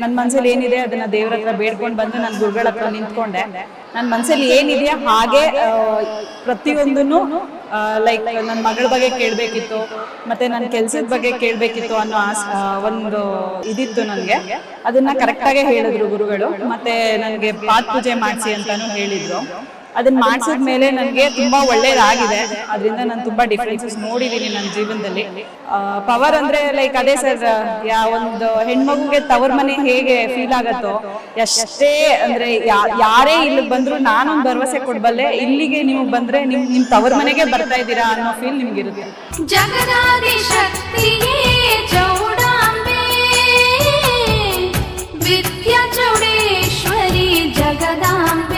ನನ್ನ ಮನಸ್ಸಲ್ಲಿ ಏನಿದೆ ಅದನ್ನ ದೇವ್ರ ಹತ್ರ ಬೇಡ್ಕೊಂಡು ಬಂದು ನನ್ನ ಗುರುಗಳ ಹತ್ರ ನಿಂತ್ಕೊಂಡೆ. ನನ್ನ ಮನಸ್ಸಲ್ಲಿ ಏನಿದೆಯಾ ಹಾಗೆ ಪ್ರತಿಯೊಂದನ್ನು ಲೈಕ್ ನನ್ನ ಮಗಳ ಬಗ್ಗೆ ಕೇಳಬೇಕಿತ್ತು, ಮತ್ತೆ ನನ್ನ ಕೆಲಸದ ಬಗ್ಗೆ ಕೇಳಬೇಕಿತ್ತು ಅನ್ನೋ ಆಸ್ ಒಂದು ಇದಿತ್ತು ನನಗೆ. ಅದನ್ನ ಕರೆಕ್ಟಾಗೆ ಹೇಳಿದ್ರು ಗುರುಗಳು. ಮತ್ತೆ ನನಗೆ ಪಾತ್ ಪೂಜೆ ಮಾಡಿಸಿ ಅಂತಾನು ಹೇಳಿದ್ರು. ಅದನ್ನ ಮಾಡಿಸಿದ್ಮೇಲೆ ನನಗೆ ತುಂಬಾ ಒಳ್ಳೇದಾಗಿದೆ. ಅದರಿಂದ ನಾನು ತುಂಬಾ ಡಿಫ್ರೆನ್ಸಸ್ ನೋಡಿದ್ದೀನಿ ನನ್ನ ಜೀವನದಲ್ಲಿ. ಪವರ್ ಅಂದ್ರೆ ಲೈಕ್ ಅದೇ ಸರ್ ಯಾ ಒಂದು ಹೆಣ್ಮಗುಗೆ ತವರ್ ಮನೆ ಹೇಗೆ ಫೀಲ್ ಆಗತ್ತೋ ಎಷ್ಟೇ ಅಂದ್ರೆ ಯಾ- ಯಾರೇ ಇಲ್ಲಿಗೆ ಬಂದ್ರು ನಾನೊಂದು ಭರವಸೆ ಕೊಡ್ಬಲ್ಲೆ. ಇಲ್ಲಿಗೆ ನೀವು ಬಂದ್ರೆ ನಿಮ್ ನಿಮ್ ತವರ್ ಮನೆಗೆ ಬರ್ತಾ ಇದ್ದೀರಾ ಅನ್ನೋ ಫೀಲ್ ನಿಮ್ಗಿರುತ್ತೆ ಜಗದಾದಿ ಶಕ್ತಿಯೇ ಚೌಡಾಂಬೆ. ವಿದ್ಯಾ ಚೌಡೇಶ್ವರಿ ಜಗದಾಂಬೆ.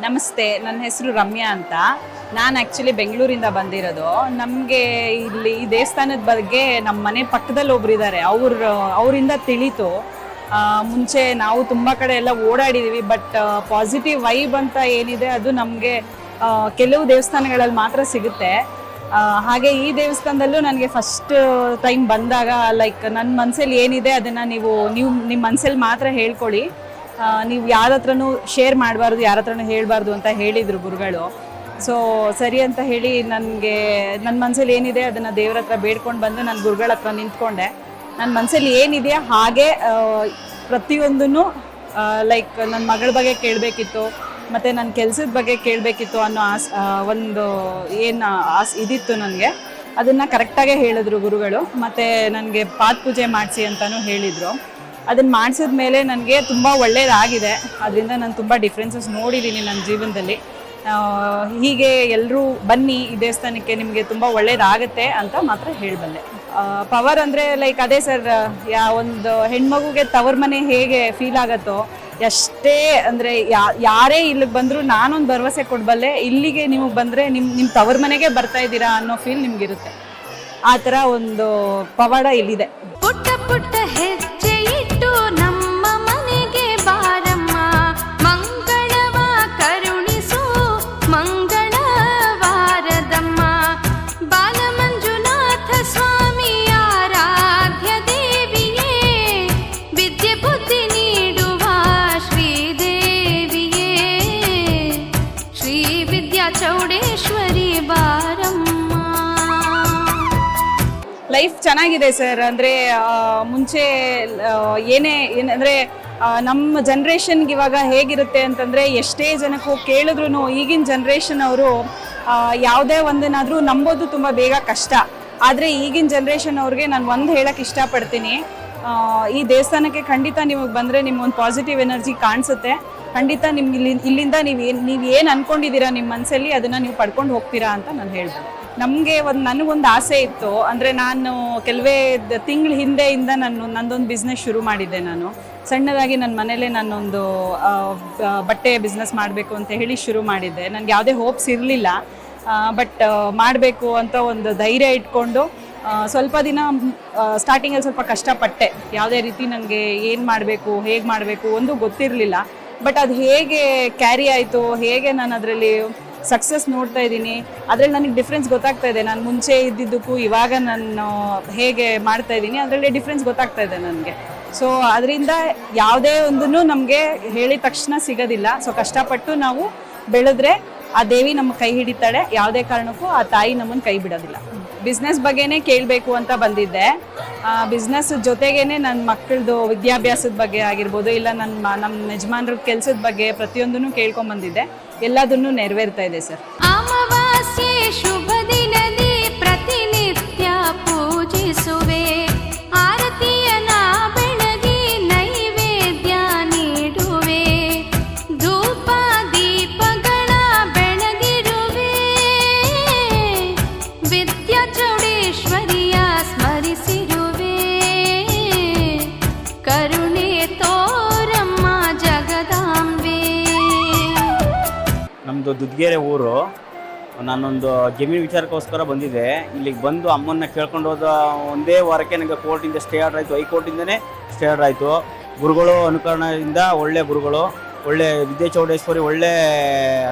ನಮಸ್ತೆ, ನನ್ನ ಹೆಸರು ರಮ್ಯಾ ಅಂತ. ನಾನು ಆ್ಯಕ್ಚುಲಿ ಬೆಂಗಳೂರಿಂದ ಬಂದಿರೋದು. ನಮಗೆ ಇಲ್ಲಿ ಈ ದೇವಸ್ಥಾನದ ಬಗ್ಗೆ ನಮ್ಮ ಮನೆ ಪಕ್ಕದಲ್ಲಿ ಒಬ್ರು ಇದ್ದಾರೆ ಅವ್ರ, ಅವರಿಂದ ತಿಳಿತು. ಮುಂಚೆ ನಾವು ತುಂಬ ಕಡೆ ಎಲ್ಲ ಓಡಾಡಿದ್ದೀವಿ ಬಟ್ ಪಾಸಿಟಿವ್ ವೈಬ್ ಅಂತ ಏನಿದೆ ಅದು ನಮಗೆ ಕೆಲವು ದೇವಸ್ಥಾನಗಳಲ್ಲಿ ಮಾತ್ರ ಸಿಗುತ್ತೆ. ಹಾಗೆ ಈ ದೇವಸ್ಥಾನದಲ್ಲೂ ನನಗೆ ಫಸ್ಟ್ ಟೈಮ್ ಬಂದಾಗ ಲೈಕ್ ನನ್ನ ಮನಸ್ಸಲ್ಲಿ ಏನಿದೆ ಅದನ್ನು ನೀವು ನೀವು ನಿಮ್ಮ ಮನಸ್ಸಲ್ಲಿ ಮಾತ್ರ ಹೇಳ್ಕೊಳ್ಳಿ. ನೀವು ಯಾರ ಹತ್ರನೂ ಶೇರ್ ಮಾಡಬಾರ್ದು ಯಾರ ಹತ್ರನೂ ಹೇಳಬಾರ್ದು ಅಂತ ಹೇಳಿದರು ಗುರುಗಳು. ಸೊ ಸರಿ ಅಂತ ಹೇಳಿ ನನಗೆ ನನ್ನ ಮನಸ್ಸಲ್ಲಿ ಏನಿದೆ ಅದನ್ನು ದೇವ್ರ ಹತ್ರ ಬೇಡ್ಕೊಂಡು ಬಂದು ನಾನು ಗುರುಗಳ ಹತ್ರ ನಿಂತ್ಕೊಂಡೆ. ನನ್ನ ಮನಸ್ಸಲ್ಲಿ ಏನಿದೆಯಾ ಹಾಗೆ ಪ್ರತಿಯೊಂದನ್ನು ಲೈಕ್ ನನ್ನ ಮಗಳ ಬಗ್ಗೆ ಕೇಳಬೇಕಿತ್ತು, ಮತ್ತು ನನ್ನ ಕೆಲಸದ ಬಗ್ಗೆ ಕೇಳಬೇಕಿತ್ತು ಅನ್ನೋ ಆಸ್ ಒಂದು ಏನು ಆಸ್, ಇದಿತ್ತು ನನಗೆ. ಅದನ್ನು ಕರೆಕ್ಟಾಗೇ ಹೇಳಿದ್ರು ಗುರುಗಳು, ಮತ್ತು ನನಗೆ ಪಾತ್ ಪೂಜೆ ಮಾಡಿಸಿ ಅಂತಲೂ ಹೇಳಿದರು. ಅದನ್ನು ಮಾಡಿಸಿದ ಮೇಲೆ ನನಗೆ ತುಂಬ ಒಳ್ಳೆಯದಾಗಿದೆ ಅದರಿಂದ ನಾನು ತುಂಬ ಡಿಫ್ರೆನ್ಸಸ್ ನೋಡಿದ್ದೀನಿ ನನ್ನ ಜೀವನದಲ್ಲಿ. ಹೀಗೆ ಎಲ್ಲರೂ ಬನ್ನಿ, ಈ ದೇವಸ್ಥಾನಕ್ಕೆ ನಿಮಗೆ ತುಂಬ ಒಳ್ಳೆಯದಾಗತ್ತೆ ಅಂತ ಮಾತ್ರ ಹೇಳಬಲ್ಲೆ. ಪವರ್ ಅಂದರೆ ಲೈಕ್ ಅದೇ ಸರ್ ಯಾ, ಒಂದು ಹೆಣ್ಮಗುಗೆ ತವರ್ ಮನೆ ಹೇಗೆ ಫೀಲ್ ಆಗತ್ತೋ, ಎಷ್ಟೇ ಅಂದರೆ, ಯಾ, ಯಾರೇ ಇಲ್ಲಿಗೆ ಬಂದರೂ ನಾನೊಂದು ಭರವಸೆ ಕೊಡಬಲ್ಲೆ ಇಲ್ಲಿಗೆ ನೀವು ಬಂದರೆ ನಿಮ್ಮ ನಿಮ್ಮ ತವರ್ ಮನೆಗೆ ಬರ್ತಾ ಇದ್ದೀರಾ ಅನ್ನೋ ಫೀಲ್ ನಿಮಗಿರುತ್ತೆ. ಆ ಥರ ಒಂದು ಪವಾಡ ಇಲ್ಲಿದೆ. ಪುಟ್ಟ ಪುಟ್ಟ ಲೈಫ್ ಚೆನ್ನಾಗಿದೆ ಸರ್ ಅಂದರೆ ಮುಂಚೆ ಏನೇ ಏನಂದರೆ ನಮ್ಮ ಜನ್ರೇಷನ್ಗೆ ಇವಾಗ ಹೇಗಿರುತ್ತೆ ಅಂತಂದರೆ, ಎಷ್ಟೇ ಜನಕ್ಕೆ ಹೋಗಿ ಕೇಳಿದ್ರು ಈಗಿನ ಜನ್ರೇಷನ್ ಅವರು ಯಾವುದೇ ಒಂದನ್ನಾದರೂ ನಂಬೋದು ತುಂಬ ಬೇಗ ಕಷ್ಟ. ಆದರೆ ಈಗಿನ ಜನ್ರೇಷನ್ ಅವ್ರಿಗೆ ನಾನು ಒಂದು ಹೇಳಕ್ಕೆ ಇಷ್ಟಪಡ್ತೀನಿ. ಈ ದೇವಸ್ಥಾನಕ್ಕೆ ಖಂಡಿತ ನಿಮಗೆ ಬಂದರೆ ನಿಮ್ಮೊಂದು ಪಾಸಿಟಿವ್ ಎನರ್ಜಿ ಕಾಣಿಸುತ್ತೆ. ಖಂಡಿತ ನಿಮ್ಗೆ ಇಲ್ಲಿ, ಇಲ್ಲಿಂದ ನೀವು ಏನು ನೀವು ಏನು ಅಂದ್ಕೊಂಡಿದ್ದೀರಾ ನಿಮ್ಮ ಮನಸ್ಸಲ್ಲಿ ಅದನ್ನು ನೀವು ಪಡ್ಕೊಂಡು ಹೋಗ್ತೀರಾ ಅಂತ ನಾನು ಹೇಳ್ಬೋದು ನಮಗೆ ಒಂದು ನನಗೊಂದು ಆಸೆ ಇತ್ತು. ಅಂದರೆ ನಾನು ಕೆಲವೇ ತಿಂಗಳ ಹಿಂದೆಯಿಂದ ನಾನು ನಂದೊಂದು ಬಿಸ್ನೆಸ್ ಶುರು ಮಾಡಿದ್ದೆ ನಾನು. ಸಣ್ಣದಾಗಿ ನನ್ನ ಮನೇಲೆ ನಾನೊಂದು ಬಟ್ಟೆ ಬಿಸ್ನೆಸ್ ಮಾಡಬೇಕು ಅಂತ ಹೇಳಿ ಶುರು ಮಾಡಿದ್ದೆ. ನನಗೆ ಯಾವುದೇ ಹೋಪ್ಸ್ ಇರಲಿಲ್ಲ. ಬಟ್ ಮಾಡಬೇಕು ಅಂತ ಒಂದು ಧೈರ್ಯ ಇಟ್ಕೊಂಡು ಸ್ವಲ್ಪ ದಿನ ಸ್ಟಾರ್ಟಿಂಗಲ್ಲಿ ಸ್ವಲ್ಪ ಕಷ್ಟಪಟ್ಟೆ. ಯಾವುದೇ ರೀತಿ ನನಗೆ ಏನು ಮಾಡಬೇಕು, ಹೇಗೆ ಮಾಡಬೇಕು ಒಂದು ಗೊತ್ತಿರಲಿಲ್ಲ. ಬಟ್ ಅದು ಹೇಗೆ ಕ್ಯಾರಿ ಆಯಿತು, ಹೇಗೆ ನಾನು ಅದರಲ್ಲಿ ಸಕ್ಸಸ್ ನೋಡ್ತಾ ಇದ್ದೀನಿ. ಅದರಲ್ಲಿ ನನಗೆ ಡಿಫ್ರೆನ್ಸ್ ಗೊತ್ತಾಗ್ತಾ ಇದೆ. ನಾನು ಮುಂಚೆ ಇದ್ದಿದ್ದಕ್ಕೂ ಇವಾಗ ನಾನು ಹೇಗೆ ಮಾಡ್ತಾ ಇದ್ದೀನಿ, ಅದರಲ್ಲಿ ಡಿಫ್ರೆನ್ಸ್ ಗೊತ್ತಾಗ್ತಾ ಇದೆ ನನಗೆ. ಸೊ ಅದರಿಂದ ಯಾವುದೇ ಒಂದನ್ನು ನಮಗೆ ಹೇಳಿದ ತಕ್ಷಣ ಸಿಗೋದಿಲ್ಲ. ಸೊ ಕಷ್ಟಪಟ್ಟು ನಾವು ಬೆಳೆದ್ರೆ ಆ ದೇವಿ ನಮ್ಮ ಕೈ ಹಿಡಿತಾಳೆ. ಯಾವುದೇ ಕಾರಣಕ್ಕೂ ಆ ತಾಯಿ ನಮ್ಮನ್ನು ಕೈ ಬಿಡೋದಿಲ್ಲ. ಬಿಸ್ನೆಸ್ ಬಗ್ಗೆನೇ ಕೇಳಬೇಕು ಅಂತ ಬಂದಿದ್ದೆ. ಬಿಸ್ನೆಸ್ ಜೊತೆಗೇನೆ ನನ್ನ ಮಕ್ಕಳದು ವಿದ್ಯಾಭ್ಯಾಸದ ಬಗ್ಗೆ ಆಗಿರ್ಬೋದು, ಇಲ್ಲ ನನ್ನ ನಮ್ಮ ಯಜಮಾನ್ರ ಕೆಲಸದ ಬಗ್ಗೆ ಪ್ರತಿಯೊಂದನ್ನು ಕೇಳ್ಕೊಂಬಂದಿದ್ದೆ. ಎಲ್ಲದನ್ನು ನೆರವೇರ್ತಾ ಇದೆ ಸರ್. ಚೌಡೇಶ್ವರಿಯ ಕರುಣೆ ನಮ್ಮದು ದುದ್ಗೆರೆ ಊರು. ನಾನೊಂದು ಜಮೀನು ವಿಚಾರಕ್ಕೋಸ್ಕರ ಬಂದಿದ್ದೆ. ಇಲ್ಲಿಗೆ ಬಂದು ಅಮ್ಮನ್ನ ಕೇಳ್ಕೊಂಡು ಹೋದ ಒಂದೇ ವಾರಕ್ಕೆ ನನಗೆ ಕೋರ್ಟಿಂದ ಸ್ಟೇ ಆರ್ಡರ್ ಆಯಿತು. ಹೈಕೋರ್ಟಿಂದನೇ ಸ್ಟೇ ಆರ್ಡರ್ ಆಯಿತು. ಗುರುಗಳು ಅನುಕರಣದಿಂದ ಒಳ್ಳೆ ಗುರುಗಳು, ಒಳ್ಳೆ ವಿದ್ಯಾ ಚೌಡೇಶ್ವರಿ, ಒಳ್ಳೆ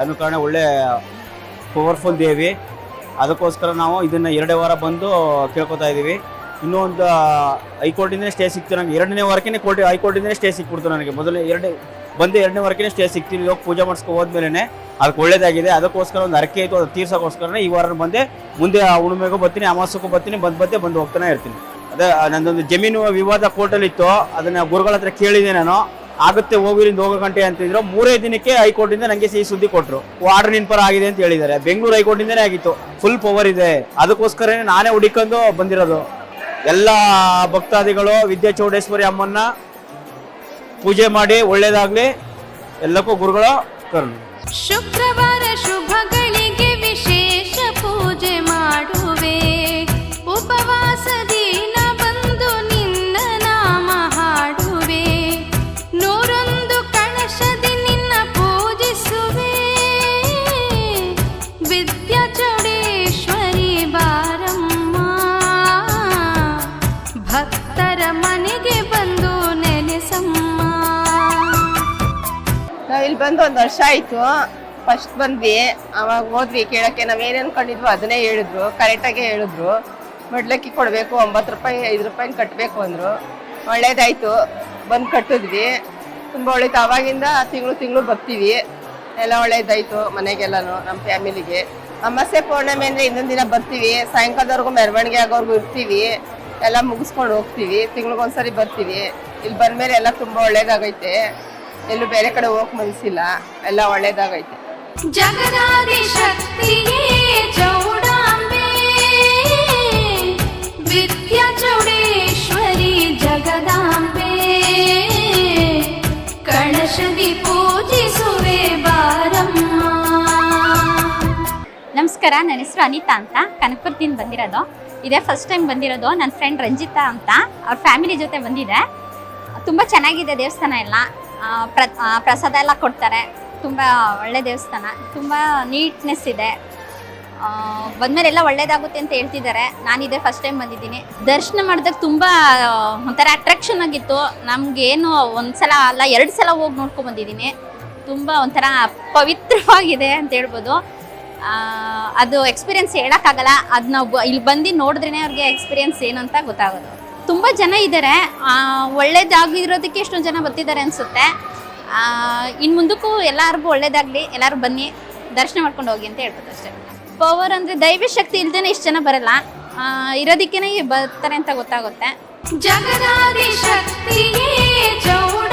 ಅನುಕರಣೆ, ಒಳ್ಳೆ ಪವರ್ಫುಲ್ ದೇವಿ. ಅದಕ್ಕೋಸ್ಕರ ನಾವು ಇದನ್ನು ಎರಡೇ ವಾರ ಬಂದು ಕೇಳ್ಕೊತಾ ಇದ್ದೀವಿ ಇನ್ನೂ ಒಂದು ಹೈಕೋರ್ಟಿಂದನೇ ಸ್ಟೇ ಸಿಕ್ತು ನನಗೆ ಎರಡನೇ ವಾರಕ್ಕೆ ಕೋರ್ಟ್ ಹೈಕೋರ್ಟಿಂದನೇ ಸ್ಟೇ ಸಿಕ್ಬಿಡ್ತು ನನಗೆ. ಮೊದಲು ಎರಡೇ, ಬಂದು ಎರಡನೇ ವಾರಕ್ಕೆ ಸ್ಟೇ ಸಿಕ್ತೀನಿ ಹೋಗಿ ಪೂಜೆ ಮಾಡಿಸ್ಕೊ ಹೋದ್ಮೇಲೆ ಅದಕ್ಕೆ ಒಳ್ಳೇದಾಗಿದೆ. ಅದಕ್ಕೋಸ್ಕರ ಒಂದು ಅರಕೆ ಆಯಿತು ಅದು ತೀರ್ಸೋಕ್ಕೋಸ್ಕರನೇ ಈ ವಾರ ಬಂದೆ. ಮುಂದೆ ಹುಣ್ಣಿಮೆಗೂ ಬರ್ತೀನಿ ಅಮಾಸಕ್ಕೂ ಬರ್ತೀನಿ, ಬಂದು ಬಂದೆ ಬಂದು ಹೋಗ್ತಾನೆ ಇರ್ತೀನಿ. ಅದೇ ನಂದೊಂದು ಜಮೀನು ವಿವಾದ ಕೋರ್ಟಲ್ಲಿತ್ತು. ಅದನ್ನು ಅದನ್ನ ಗುರುಗಳ ಹತ್ರ ಕೇಳಿದೆ ನಾನು. ಆಗುತ್ತೆ ಹೋಗಿರಿಂದ ಹೋಗೋ ಗಂಟೆ ಅಂತಿದ್ರು ಮೂರೇ ದಿನಕ್ಕೆ ಹೈಕೋರ್ಟಿಂದ ನನಗೆ ಸಿಹಿ ಸುದ್ದಿ ಕೊಟ್ಟರು ಆರ್ಡರ್ ನಿನ್ ಪರ ಆಗಿದೆ ಅಂತ ಹೇಳಿದ್ದಾರೆ. ಬೆಂಗಳೂರು ಹೈಕೋರ್ಟಿಂದನೇ ಆಗಿತ್ತು. ಫುಲ್ ಪವರ್ ಇದೆ. ಅದಕ್ಕೋಸ್ಕರನೇ ನಾನೇ ಹುಡುಕೊಂಡು ಬಂದಿರೋದು. ಎಲ್ಲ ಭಕ್ತಾದಿಗಳು ವಿದ್ಯಾ ಚೌಡೇಶ್ವರಿ ಅಮ್ಮನ್ನ ಪೂಜೆ ಮಾಡಿ ಒಳ್ಳೇದಾಗ್ಲಿ. ಎಲ್ಲಕ್ಕೂ ಗುರುಗಳ ಕರುಣೆ. ಶುಕ್ರವಾರ ಇಲ್ಲಿ ಬಂದು ಒಂದು ವರ್ಷ ಆಯ್ತು. ಫಸ್ಟ್ ಬಂದ್ವಿ. ಅವಾಗ ಹೋದ್ವಿ. ಕೇಳಕ್ಕೆ ನಾವು ಏನ್ ಅನ್ಕೊಂಡಿದ್ವು ಅದನ್ನೇ ಹೇಳಿದ್ರು. ಕರೆಕ್ಟಾಗೇ ಹೇಳಿದ್ರು. ಮಡ್ಲಕ್ಕಿ ಕೊಡಬೇಕು, ಒಂಬತ್ತು ರೂಪಾಯಿ, ಐದು ರೂಪಾಯಿ ಕಟ್ಟಬೇಕು ಅಂದರು. ಒಳ್ಳೇದಾಯ್ತು. ಬಂದು ಕಟ್ಟಿದ್ವಿ. ತುಂಬ ಒಳ್ಳೇದು. ಅವಾಗಿಂದ ತಿಂಗಳು ತಿಂಗಳು ಬರ್ತೀವಿ. ಎಲ್ಲ ಒಳ್ಳೇದಾಯ್ತು ಮನೆಗೆಲ್ಲಾನು ನಮ್ಮ ಫ್ಯಾಮಿಲಿಗೆ. ಅಮಾಸೆ ಪೌರ್ಣಮಿ ಅಂದರೆ ಇನ್ನೊಂದು ದಿನ ಬರ್ತೀವಿ. ಸಾಯಂಕಾಲದವರೆಗೂ ಮೆರವಣಿಗೆ ಆಗೋರ್ಗು ಇರ್ತೀವಿ. ಎಲ್ಲ ಮುಗಿಸ್ಕೊಂಡು ಹೋಗ್ತೀವಿ. ತಿಂಗ್ಳಿಗೊಂದ್ಸರಿ ಬರ್ತೀವಿ. ಇಲ್ಲಿ ಬಂದಮೇಲೆ ಎಲ್ಲ ತುಂಬ ಒಳ್ಳೇದಾಗೈತೆ. ಎಲ್ಲೂ ಬೇರೆ ಕಡೆ ಹೋಗಕ್ ಮನ್ಸಿಲ್ಲ. ಎಲ್ಲ ಒಳ್ಳೇದಾಗೈತೆ. ಚೌಡೇಶ್ವರಿ ಜಗದಾಂಬೆ. ಬಾರಮ್ಮ. ನಮಸ್ಕಾರ, ನನ್ನ ಹೆಸರು ಅನಿತಾ ಅಂತ. ಕನಕಪುರದಿಂದ ಬಂದಿರೋದು. ಇದೇ ಫಸ್ಟ್ ಟೈಮ್ ಬಂದಿರೋದು. ನನ್ನ ಫ್ರೆಂಡ್ ರಂಜಿತಾ ಅಂತ. ಅವ್ರ ಫ್ಯಾಮಿಲಿ ಜೊತೆ ಬಂದಿದೆ. ತುಂಬ ಚೆನ್ನಾಗಿದೆ ದೇವಸ್ಥಾನ ಎಲ್ಲ. ಪ್ರ ಪ್ರಸಾದ ಎಲ್ಲ ಕೊಡ್ತಾರೆ. ತುಂಬ ಒಳ್ಳೆ ದೇವಸ್ಥಾನ. ತುಂಬ ನೀಟ್ನೆಸ್ ಇದೆ. ಬಂದ್ಮೇಲೆ ಎಲ್ಲ ಒಳ್ಳೇದಾಗುತ್ತೆ ಅಂತ ಹೇಳ್ತಿದ್ದಾರೆ. ನಾನಿದೆ ಫಸ್ಟ್ ಟೈಮ್ ಬಂದಿದ್ದೀನಿ. ದರ್ಶನ ಮಾಡಿದಾಗ ತುಂಬ, ಒಂಥರ ಅಟ್ರಾಕ್ಷನ್ ಆಗಿತ್ತು. ನಮಗೇನು ಒಂದು ಸಲ ಅಲ್ಲ, ಎರಡು ಸಲ ಹೋಗಿ ನೋಡ್ಕೊಂಡು ಬಂದಿದ್ದೀನಿ. ತುಂಬ ಒಂಥರ ಪವಿತ್ರವಾಗಿದೆ ಅಂತ ಹೇಳ್ಬೋದು. ಅದು ಎಕ್ಸ್ಪೀರಿಯನ್ಸ್ ಹೇಳೋಕ್ಕಾಗಲ್ಲ. ಅದು ನಾವು ಇಲ್ಲಿ ಬಂದು ನೋಡಿದ್ರೇ ಅವ್ರಿಗೆ ಎಕ್ಸ್ಪೀರಿಯನ್ಸ್ ಏನು ಅಂತ ಗೊತ್ತಾಗೋದು. ತುಂಬ ಜನ ಇದ್ದಾರೆ ಒಳ್ಳೇದಾಗಿರೋದಕ್ಕೆ ಎಷ್ಟೊಂದು ಜನ ಬರ್ತಿದ್ದಾರೆ ಅನಿಸುತ್ತೆ. ಇನ್ನು ಮುಂದಕ್ಕೂ ಎಲ್ಲರಿಗೂ ಒಳ್ಳೇದಾಗಲಿ, ಎಲ್ಲರೂ ಬನ್ನಿ, ದರ್ಶನ ಮಾಡ್ಕೊಂಡು ಹೋಗಿ ಅಂತ ಹೇಳ್ಬೋದು ಅಷ್ಟೇ. ಪವರ್ ಅಂದರೆ ದೈವ ಶಕ್ತಿ ಇಲ್ದೇ ಇಷ್ಟು ಜನ ಬರಲ್ಲ. ಇರೋದಕ್ಕೇನೆ ಬರ್ತಾರೆ ಅಂತ ಗೊತ್ತಾಗುತ್ತೆ. ಜಗದಾದಿ ಶಕ್ತಿಯೇ ಚೌಡಾಂಬೆ